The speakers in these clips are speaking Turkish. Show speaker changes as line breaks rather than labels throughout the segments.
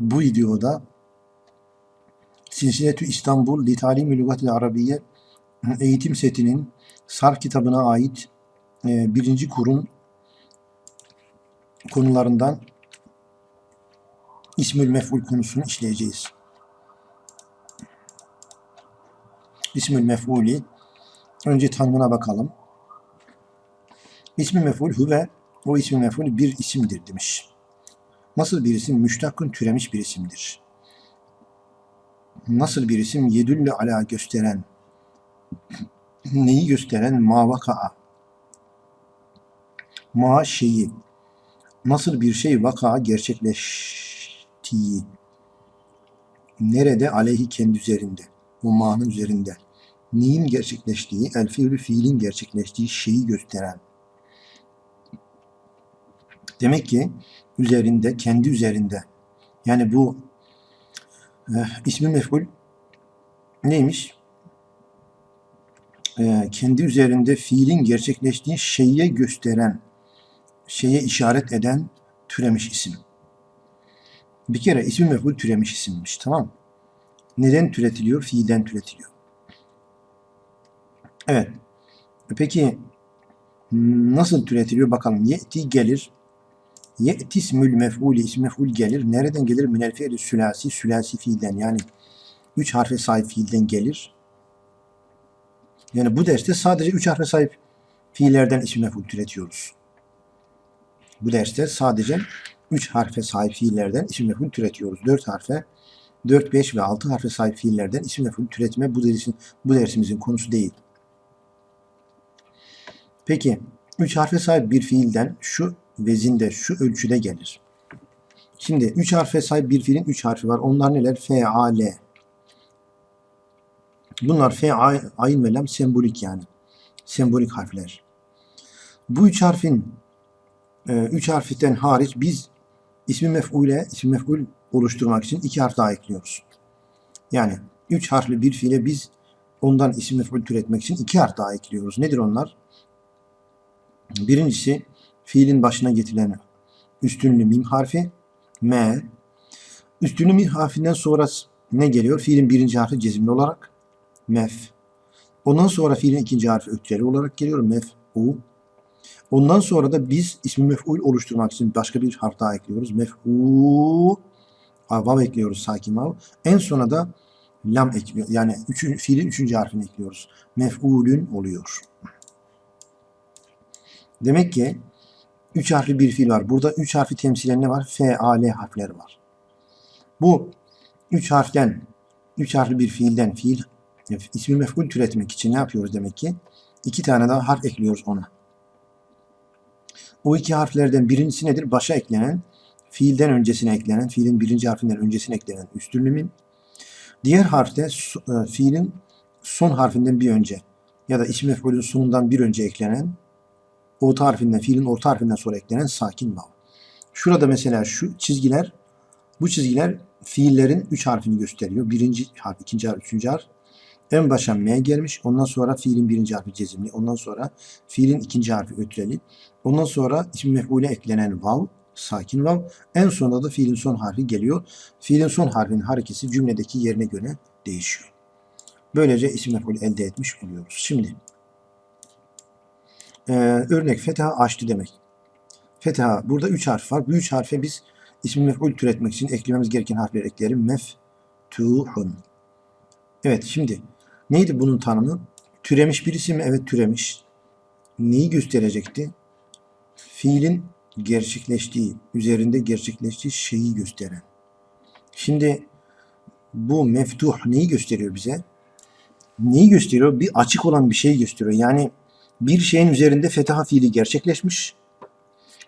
bu videoda Silsiletü İstanbul Li Talimi Lügatil Arabiye eğitim setinin Sarf kitabına ait e, birinci kurun konularından İsmül Mef'ul konusunu işleyeceğiz. İsmül Mef'uli önce tanımına bakalım. İsmi mef'ul huve o ismi mef'ul bir isimdir demiş. Nasıl bir isim? Müştakkın türemiş bir isimdir. Nasıl bir isim? Yedüllü ala gösteren. Neyi gösteren? Ma vaka'a. Ma şeyi. Nasıl bir şey vaka gerçekleştiği. Nerede? Aleyhi kendi üzerinde. O ma'nın üzerinde. Neyin gerçekleştiği? El fiilin gerçekleştiği şeyi gösteren. Demek ki üzerinde, kendi üzerinde. Yani bu e, ismi mef'ul neymiş? E, kendi üzerinde fiilin gerçekleştiği şeye gösteren, şeye işaret eden türemiş isim. Bir kere ismi mef'ul türemiş isimmiş. Tamam mı? Neden türetiliyor? Fiilden türetiliyor. Evet. Peki nasıl türetiliyor bakalım. Ye'ti gelir. Ye'ti ismül ismi mef'ul gelir. Nereden gelir? Minel fiili sülasi. Sülasi fiilden yani üç harfe sahip fiilden gelir. Yani bu derste sadece üç harfe sahip fiillerden ismi mef'ul türetiyoruz. Bu derste sadece üç harfe sahip fiillerden ismi mef'ul türetiyoruz. Dört harfe 4, 5 ve 6 harfe sahip fiillerden isim mef'ul türetme bu dersin bu dersimizin konusu değil. Peki 3 harfe sahip bir fiilden şu vezinde, şu ölçüde gelir. Şimdi 3 harfe sahip bir fiilin 3 harfi var. Onlar neler? F, A, L. Bunlar F, A, Ayn ve Lam sembolik yani. Sembolik harfler. Bu üç harfin e, üç harften hariç biz ismi mef'ule, ismi mef'ul oluşturmak için iki harf daha ekliyoruz. Yani üç harfli bir fiile biz ondan isim mef'ul türetmek için iki harf daha ekliyoruz. Nedir onlar? Birincisi fiilin başına getirilen üstünlü mim harfi m. Üstünlü mim harfinden sonra ne geliyor? Fiilin birinci harfi cezimli olarak mef. Ondan sonra fiilin ikinci harfi ötüreli olarak geliyor mef u. Ondan sonra da biz ismi mef'ul oluşturmak için başka bir harf daha ekliyoruz. Mef'u vav ekliyoruz sakin vav. En sona da lam ekliyor. Yani üçün, fiilin üçüncü harfini ekliyoruz. Mef'ulün oluyor. Demek ki üç harfli bir fiil var. Burada üç harfi temsilen ne var? F, A, L harfleri var. Bu üç harften, üç harfli bir fiilden fiil ismi mef'ul türetmek için ne yapıyoruz demek ki? İki tane daha harf ekliyoruz ona. O iki harflerden birincisi nedir? Başa eklenen, fiilden öncesine eklenen, fiilin birinci harfinden öncesine eklenen üstünlü mim. Diğer harfte e, fiilin son harfinden bir önce ya da ismi mef'ulün sonundan bir önce eklenen orta harfinden, fiilin orta harfinden sonra eklenen sakin vav. Şurada mesela şu çizgiler, bu çizgiler fiillerin üç harfini gösteriyor. Birinci harf, ikinci harf, üçüncü harf. En başa M gelmiş. Ondan sonra fiilin birinci harfi cezimli. Ondan sonra fiilin ikinci harfi ötreli. Ondan sonra isim mef'ule eklenen vav, sakin vav. En sonunda da fiilin son harfi geliyor. Fiilin son harfinin hareketi cümledeki yerine göre değişiyor. Böylece isim mef'ul elde etmiş oluyoruz. Şimdi ee, örnek fetha açtı demek. Fetha burada üç harf var. Bu üç harfe biz ismi mef'ul türetmek için eklememiz gereken harfleri ekleyelim. Meftuhun. Evet şimdi neydi bunun tanımı? Türemiş birisi mi? Evet türemiş. Neyi gösterecekti? Fiilin gerçekleştiği, üzerinde gerçekleştiği şeyi gösteren. Şimdi bu meftuh neyi gösteriyor bize? Neyi gösteriyor? Bir açık olan bir şey gösteriyor. Yani bir şeyin üzerinde fetaha fiili gerçekleşmiş.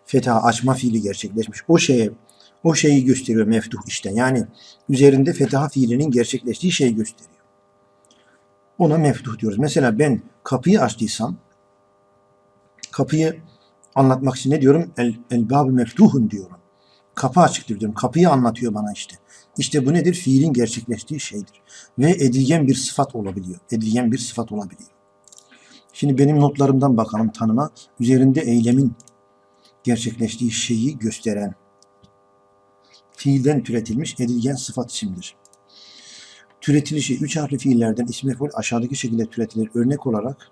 Fetaha açma fiili gerçekleşmiş. O şeye o şeyi gösteriyor meftuh işte. Yani üzerinde fetaha fiilinin gerçekleştiği şeyi gösteriyor. Ona meftuh diyoruz. Mesela ben kapıyı açtıysam kapıyı anlatmak için ne diyorum? El, el bab meftuhun diyorum. Kapı açıktır diyorum. Kapıyı anlatıyor bana işte. İşte bu nedir? Fiilin gerçekleştiği şeydir. Ve edilgen bir sıfat olabiliyor. Edilgen bir sıfat olabiliyor. Şimdi benim notlarımdan bakalım tanıma. Üzerinde eylemin gerçekleştiği şeyi gösteren. fiilden türetilmiş edilgen sıfat isimdir. Türetilişi üç harfli fiillerden ismi mef'ul aşağıdaki şekilde türetilir. Örnek olarak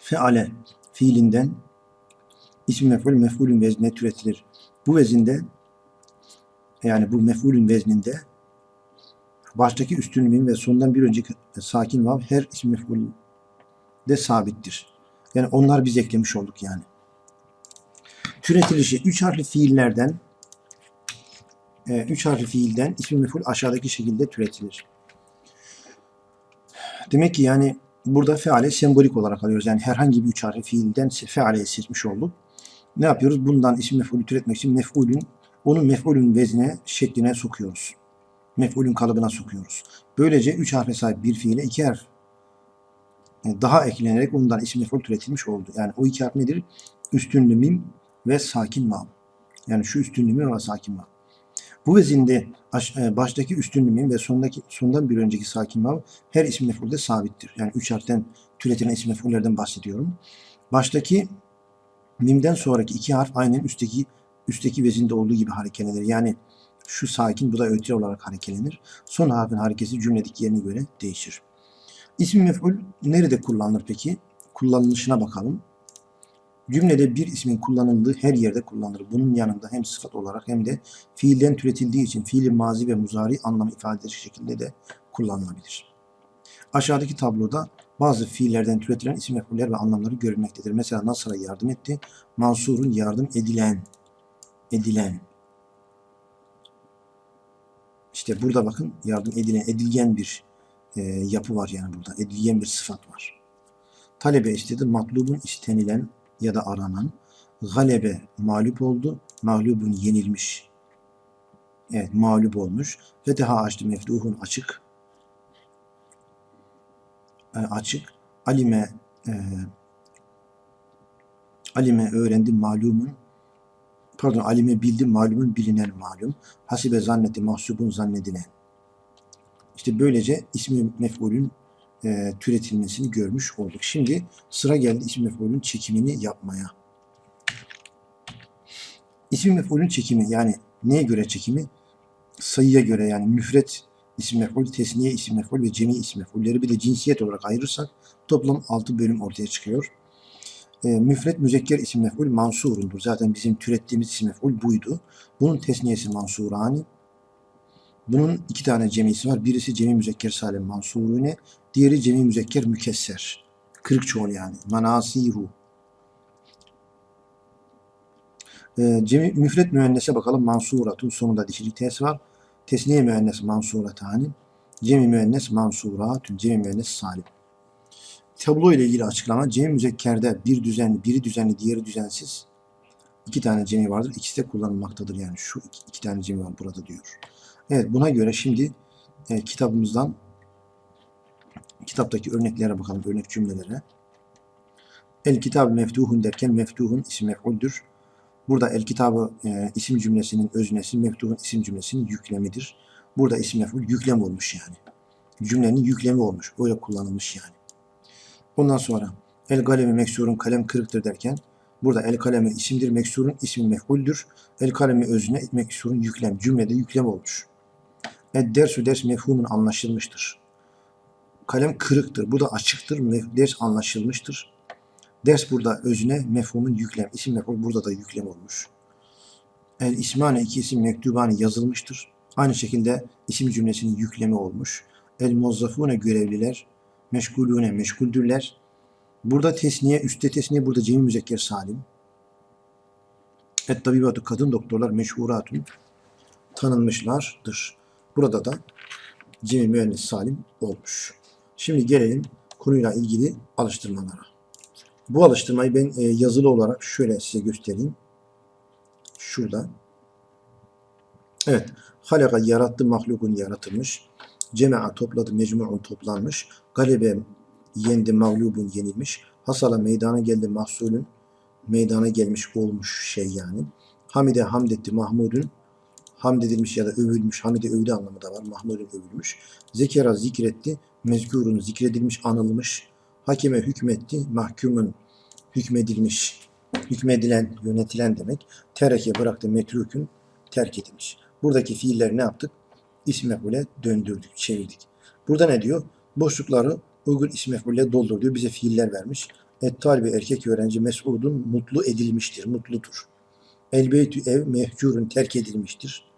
feale fiilinden ismi mef'ul mef'ulün veznine türetilir. Bu vezinde yani bu mef'ulün vezninde baştaki üstün mim ve sondan bir önceki sakin vav her ismi mef'ulde sabittir. Yani onlar biz eklemiş olduk yani. Türetilişi üç harfli fiillerden e, üç harfli fiilden ismi mef'ul aşağıdaki şekilde türetilir. Demek ki yani burada feale sembolik olarak alıyoruz. Yani herhangi bir üç harfli fiilden fealeyi seçmiş olduk. Ne yapıyoruz? Bundan isim mef'ulü türetmek için mef'ulün onu mef'ulün vezne şekline sokuyoruz. Mef'ulün kalıbına sokuyoruz. Böylece üç harfe sahip bir fiile iki harf e, daha eklenerek ondan isim mef'ul türetilmiş oldu. Yani o iki harf nedir? Üstünlü mim ve sakin vav. Yani şu üstünlü mim ve sakin vav. Bu vezinde e, baştaki üstünlü mim ve sondaki sondan bir önceki sakin vav her isim mef'ulde sabittir. Yani üç harften türetilen isim mef'ullerden bahsediyorum. Baştaki mimden sonraki iki harf aynen üstteki üstteki vezinde olduğu gibi hareketlenir. Yani şu sakin bu da ötri olarak hareketlenir. Son harfin hareketi cümledeki yerine göre değişir. İsmi mef'ul nerede kullanılır peki? Kullanılışına bakalım. Cümlede bir ismin kullanıldığı her yerde kullanılır. Bunun yanında hem sıfat olarak hem de fiilden türetildiği için fiilin mazi ve muzari anlamı ifade edecek şekilde de kullanılabilir. Aşağıdaki tabloda bazı fiillerden türetilen isim mef'uller ve anlamları görülmektedir. Mesela Nasır'a yardım etti. Mansur'un yardım edilen. Edilen. İşte burada bakın yardım edilen, edilgen bir e, yapı var yani burada. Edilgen bir sıfat var. Talebe istedi. Matlubun istenilen ya da aranan. Galebe mağlup oldu. Mağlubun yenilmiş. Evet mağlup olmuş. Feteha açtı meftuhun açık. E, açık. Alime e, Alime öğrendi malumun pardon alime bildi malumun bilinen malum. Hasibe zannetti mahsubun zannedilen. İşte böylece ismi mef'ulün e, türetilmesini görmüş olduk. Şimdi sıra geldi ismi mef'ulün çekimini yapmaya. İsmi mef'ulün çekimi yani neye göre çekimi? Sayıya göre yani müfret isim mef'ul, tesniye isim mef'ul ve cemi isim mef'ulleri bir de cinsiyet olarak ayırırsak toplam 6 bölüm ortaya çıkıyor. E, müfret müzekker isim mef'ul mansurundur. Zaten bizim türettiğimiz isim mef'ul buydu. Bunun tesniyesi mansurani. Bunun iki tane cemisi var. Birisi cemi müzekker salim mansurune, diğeri cemi müzekker mükesser. Kırık çoğul yani. Manasiru. E, cemi, müfret müennese bakalım. Mansuratun sonunda dişilik tes var. Tesniye müennes mansuratani. Cemi müennes mansuratun. Cemi müennes salim. Tablo ile ilgili açıklama. Cemi müzekkerde bir düzenli, biri düzenli, diğeri düzensiz. iki tane cemi vardır. İkisi de kullanılmaktadır. Yani şu iki, iki tane cemi var burada diyor. Evet buna göre şimdi e, kitabımızdan kitaptaki örneklere bakalım. Örnek cümlelere. El kitab meftuhun derken meftuhun isim mef'uldür. Burada el kitabı e, isim cümlesinin öznesi, meftuhun isim cümlesinin yüklemidir. Burada isim mef'ul yüklem olmuş yani. Cümlenin yüklemi olmuş. Öyle kullanılmış yani. Ondan sonra el kalemi meksurun kalem kırıktır derken burada el kalemi isimdir, meksurun ismi mef'uldür. El kalemi özne, meksurun yüklem. Cümlede yüklem olmuş. El dersu ders mefhumun anlaşılmıştır. Kalem kırıktır. Bu da açıktır. Ders anlaşılmıştır. Ders burada özne, mefhumun yüklem. İsim mefhul burada da yüklem olmuş. El ismane iki isim mektubane yazılmıştır. Aynı şekilde isim cümlesinin yüklemi olmuş. El mozzafune görevliler, meşgulune meşguldürler. Burada tesniye, üstte tesniye, burada cemi müzekker salim. Et tabibatu kadın doktorlar meşhuratun tanınmışlardır. Burada da cemi müennes salim olmuş. Şimdi gelelim konuyla ilgili alıştırmalara. Bu alıştırmayı ben e, yazılı olarak şöyle size göstereyim. Şurada. Evet. Halaka yarattı, mahlukun yaratılmış. Cema'a topladı, mecmu'un toplanmış. Galebe yendi, mağlubun yenilmiş. Hasala meydana geldi, mahsulün meydana gelmiş olmuş şey yani. Hamide hamdetti, mahmudun hamd edilmiş ya da övülmüş. Hamide övdü anlamı da var. Mahmudun övülmüş. Zekera zikretti. Mezkurun zikredilmiş, anılmış. Hakime hükmetti. Mahkumun hükmedilmiş. Hükmedilen, yönetilen demek. Tereke bıraktı metrukün. terk edilmiş. Buradaki fiilleri ne yaptık? İsim mef'ule döndürdük, çevirdik. Burada ne diyor? Boşlukları uygun isim mef'ule doldur diyor. Bize fiiller vermiş. Et talibi erkek öğrenci mes'udun mutlu edilmiştir, mutludur. El beytü ev mehcurun terk edilmiştir.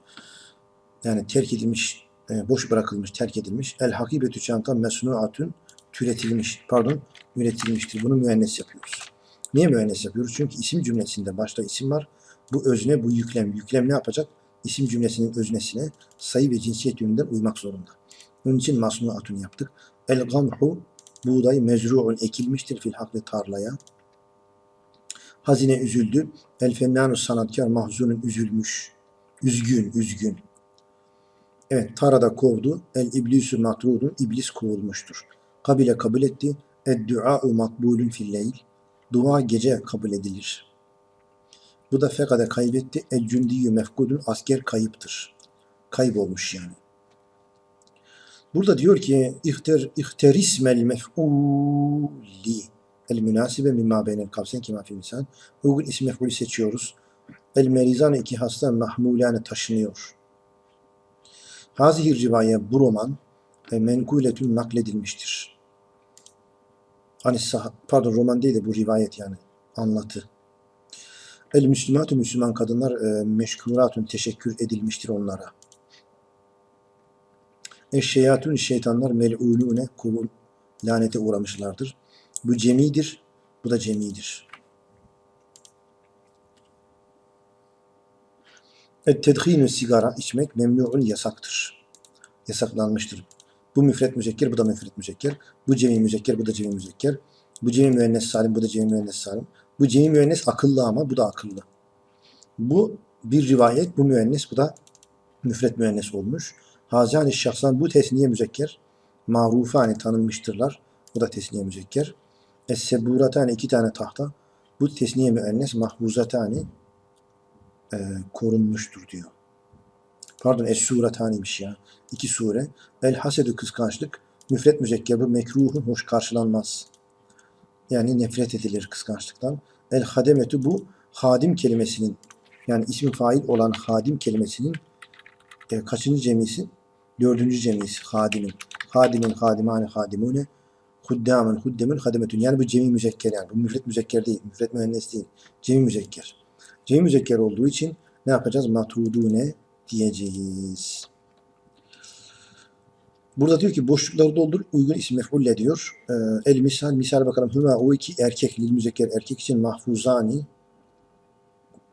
Yani terk edilmiş, e, boş bırakılmış, terk edilmiş. El hakibetü çanta mesnuatun türetilmiş, pardon, üretilmiştir. Bunu müennes yapıyoruz. Niye müennes yapıyoruz? Çünkü isim cümlesinde başta isim var. Bu özne, bu yüklem. Yüklem ne yapacak? İsim cümlesinin öznesine sayı ve cinsiyet yönünden uymak zorunda. Onun için masnuatun yaptık. El gamhu buğday mezru'un ekilmiştir fil haklı tarlaya. Hazine üzüldü. El fennanu sanatkar mahzunun üzülmüş. Üzgün, üzgün. Evet, tarada kovdu. El iblisu matrudun iblis kovulmuştur. Kabile kabul etti. Ed dua'u makbulun fil leyl. Dua gece kabul edilir. Bu da fekade kaybetti. El cündiyyü mefkudun asker kayıptır. Kaybolmuş yani. Burada diyor ki ihter, ihterismel mef'uli el münasibe mimma beynel kavsen kima fil misal. Uygun isim mef'ulü seçiyoruz. El merizane iki hasta mahmulane taşınıyor. Hazihir rivaye bu roman e, menkuletün nakledilmiştir. Hani pardon roman değil de bu rivayet yani anlatı. El müslümatü Müslüman kadınlar e, meşkuratun teşekkür edilmiştir onlara. Eşşeyatun şeytanlar mel'unune kuvul lanete uğramışlardır. Bu cemidir, bu da cemidir. Et tedhinu sigara içmek memnuun yasaktır. Yasaklanmıştır. Bu müfret müzekker, bu da müfret müzekker. Bu cemi müzekker, bu da cemi müzekker. Bu cemi müennes salim, bu da cemi müennes salim. Bu cemi müennes akıllı ama bu da akıllı. Bu bir rivayet, bu müennes, bu da müfret müennes olmuş. Hazani şahsan bu tesniye müzekker. Marufani tanınmıştırlar. Bu da tesniye müzekker. Es-seburatani iki tane tahta. Bu tesniye müennes mahfuzatani e, korunmuştur diyor. Pardon es-suretaniymiş ya. İki sure. El hasedü kıskançlık. Müfret müzekker bu mekruhun hoş karşılanmaz. Yani nefret edilir kıskançlıktan. El hademetü bu hadim kelimesinin yani ismi fail olan hadim kelimesinin e, kaçıncı cemisi? Dördüncü cemisi hadimin. Hadimin, hadimane, hadimune. Huddamen, huddemin, hademetün. Yani bu cemi müzekker yani. Bu müfret müzekker değil. Müfret müennes değil. Cemi müzekker. Cemi müzekker olduğu için ne yapacağız? Matrudune diyeceğiz. Burada diyor ki boşlukları doldur uygun isim mef'ulle diyor. Ee, el misal misal bakalım. Hüma o iki erkek lil müzekker erkek için mahfuzani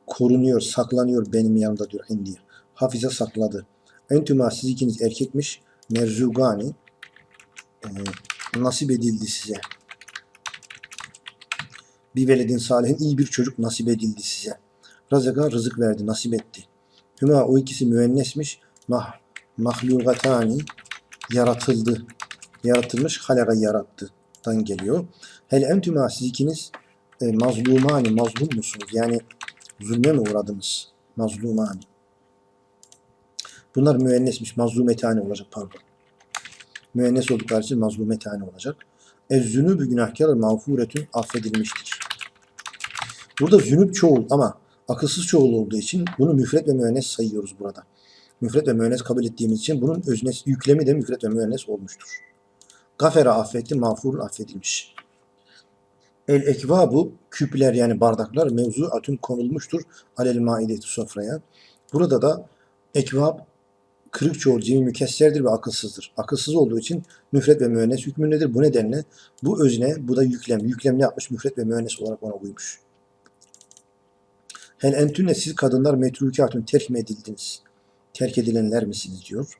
korunuyor, saklanıyor benim yanımda diyor indi. Hafize sakladı. Entüma siz ikiniz erkekmiş. Merzugani e, nasip edildi size. Bir veledin salihin iyi bir çocuk nasip edildi size. Razaka rızık verdi, nasip etti. Hüma o ikisi müennesmiş. Mah, mahlugatani yaratıldı. Yaratılmış halaga yarattı. Dan geliyor. Hel entüma siz ikiniz e, mazlumani mazlum musunuz? Yani zulme mi uğradınız? Mazlumani. Bunlar müennesmiş. Mazlumetane olacak pardon. Müennes oldukları için mazlumetane olacak. Ez-zünübü günahkar mağfuretün affedilmiştir. Burada zünüp çoğul ama akılsız çoğul olduğu için bunu müfret ve müennes sayıyoruz burada. Müfret ve müennes kabul ettiğimiz için bunun öznes, yüklemi de müfret ve müennes olmuştur. Gafera affetti, mağfurun affedilmiş. El ekvabu küpler yani bardaklar mevzu atün konulmuştur alel maideti sofraya. Burada da ekvab kırık çoğul cemi mükesserdir ve akılsızdır. Akılsız olduğu için müfret ve müennes hükmündedir. Bu nedenle bu özne, bu da yüklem. Yüklem ne yapmış? Müfret ve müennes olarak ona uymuş. Hel entünne siz kadınlar metrukatun terk mi edildiniz? Terk edilenler misiniz diyor.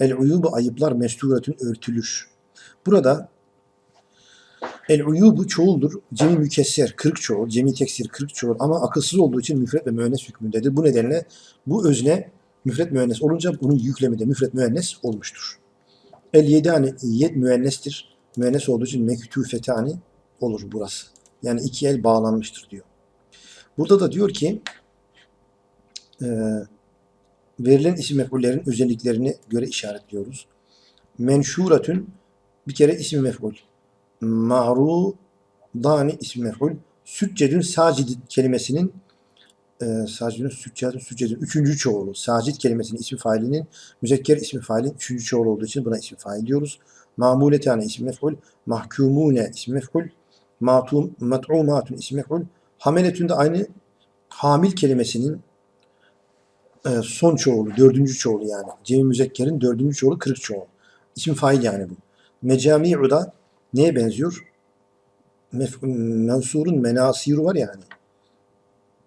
El uyubu ayıplar mesturetün örtülür. Burada el uyubu çoğuldur. Cemi mükesser, kırık çoğul. Cemi teksir, kırık çoğul. Ama akılsız olduğu için müfret ve müennes hükmündedir. Bu nedenle bu özne müfret müennes olunca bunun yüklemi de müfret müennes olmuştur. El yedani yed müennestir. Müennes olduğu için mektufetani olur burası. Yani iki el bağlanmıştır diyor. Burada da diyor ki e, verilen isim mef'ullerin özelliklerini göre işaretliyoruz. Menşuratün bir kere isim mef'ul. Ma'rudani isim mef'ul. Süccedün sacid kelimesinin e, sacidun, süccadun, süccedun. Üçüncü çoğulu. Sacid kelimesinin ismi failinin müzekker ismi failin üçüncü çoğulu olduğu için buna ismi fail diyoruz. Mamuletane ismi mef'ul. Mahkumune ismi mef'ul. Matum, mat'umatun ismi mef'ul. Hameletün de aynı hamil kelimesinin e, son çoğulu, dördüncü çoğulu yani. Cem-i müzekkerin dördüncü çoğulu kırık çoğulu. İsim fail yani bu. Mecami'u da neye benziyor? Mef mensurun menasiru var yani.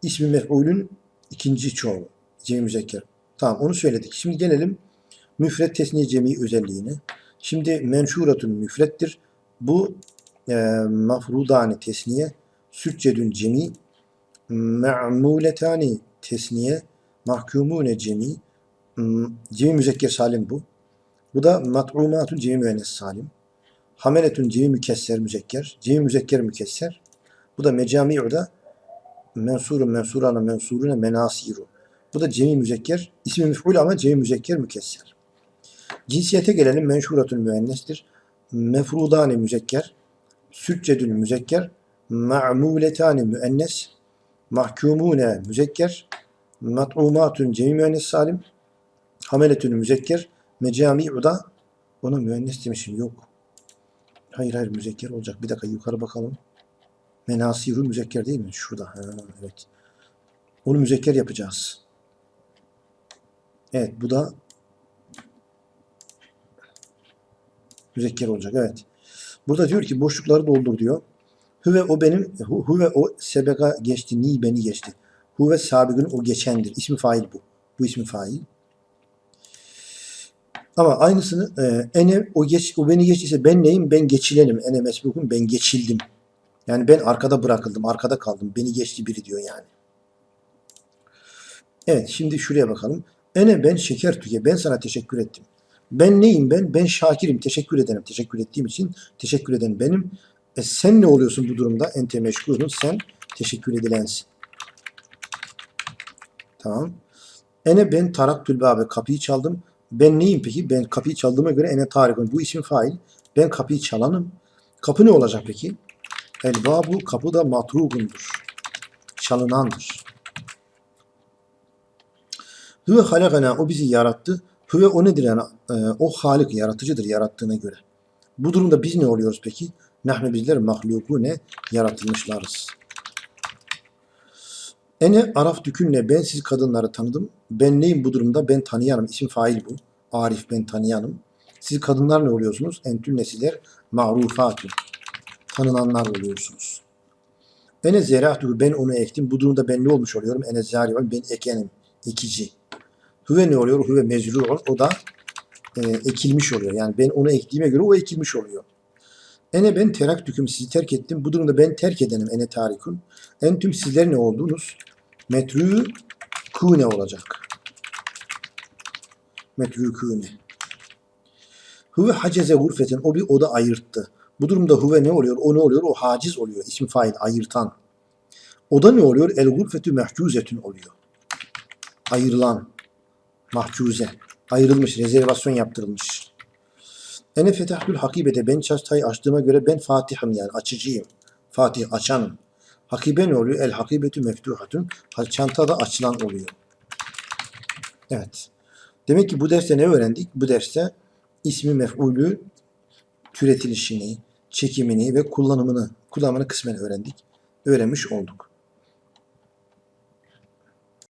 İsmi mef'ulün ikinci çoğulu. Cem-i müzekker. Tamam onu söyledik. Şimdi gelelim müfret tesniye cemi özelliğine. Şimdi menşuratun müfrettir. Bu e, mafrudani tesniye, süccedün cemi, me'muletani tesniye, mahkumune cemi, cemi müzekker salim bu. Bu da mat'umatun cemi müennes salim. Hameletun cemi mükesser müzekker, cemi müzekker mükesser. Bu da mecami'u da mensurun mensurana mensurune menasiru. Bu da cemi müzekker, ismi mef'ul ama cemi müzekker mükesser. Cinsiyete gelelim menşuratun müennestir. Mefrudani müzekker, süccedün müzekker, ma'muletani müennes, mahkumune müzekker, mat'umatun cemi müennes salim, hameletün müzekker, mecami'u da ona müennes demişim yok. Hayır hayır müzekker olacak. Bir dakika yukarı bakalım. Menasiru müzekker değil mi? Şurada. Ha, evet. Onu müzekker yapacağız. Evet bu da müzekker olacak. Evet. Burada diyor ki boşlukları doldur diyor. Huve o benim, hu- huve o sebeka geçti, ni beni geçti. Huve sabigün o geçendir. İsmi fail bu. Bu ismi fail. Ama aynısını e, ene o geç o beni geçtiyse ben neyim? Ben geçilenim. Ene mesbukun ben geçildim. Yani ben arkada bırakıldım, arkada kaldım. Beni geçti biri diyor yani. Evet, şimdi şuraya bakalım. Ene ben şeker tüke. Ben sana teşekkür ettim. Ben neyim ben? Ben şakirim. Teşekkür ederim. Teşekkür ettiğim için teşekkür eden benim. E sen ne oluyorsun bu durumda? Ente meşgulun. Sen teşekkür edilensin. Tamam. Ene ben taraktül babe. Kapıyı çaldım. Ben neyim peki? Ben kapıyı çaldığıma göre ene tarikun. Bu isim fail. Ben kapıyı çalanım. Kapı ne olacak peki? El babu kapı da matrugundur. Çalınandır. Hüve halakana o bizi yarattı. Hüve o nedir yani? Ee, o halik yaratıcıdır yarattığına göre. Bu durumda biz ne oluyoruz peki? Nahnu bizler mahlukune yaratılmışlarız. Ene araf dükünle ben siz kadınları tanıdım. Ben neyim bu durumda? Ben tanıyanım. İsim fail bu. Arif ben tanıyanım. Siz kadınlar ne oluyorsunuz? Entün nesiller ma'rufatun. Tanınanlar oluyorsunuz. Ene zeratuhu ben onu ektim. Bu durumda ben ne olmuş oluyorum? Ene zariun ben ekenim. Ekici. Hüve ne oluyor? Hüve mezru'un. O da e, ekilmiş oluyor. Yani ben onu ektiğime göre o ekilmiş oluyor. Ene ben teraktüküm sizi terk ettim. Bu durumda ben terk edenim. Ene tarikun. Entüm sizler ne oldunuz? Metrü kune olacak. Metrü kune. Huve haceze gurfeten. O bir oda ayırttı. Bu durumda huve ne oluyor? O ne oluyor? O haciz oluyor. İsim fail ayırtan. Oda ne oluyor? El gurfetü mehcuzetün oluyor. Ayrılan. Mahcuze. Ayrılmış. Rezervasyon yaptırılmış. Ene fetahtül hakibete. Ben çastayı açtığıma göre ben fatihim yani açıcıyım. Fatih açanım. Hakibe ne oluyor? El hakibetü meftuhatun. Ha- Çanta da açılan oluyor. Evet. Demek ki bu derste ne öğrendik? Bu derste ismi mef'ulü türetilişini, çekimini ve kullanımını, kullanımını kısmen öğrendik. Öğrenmiş olduk.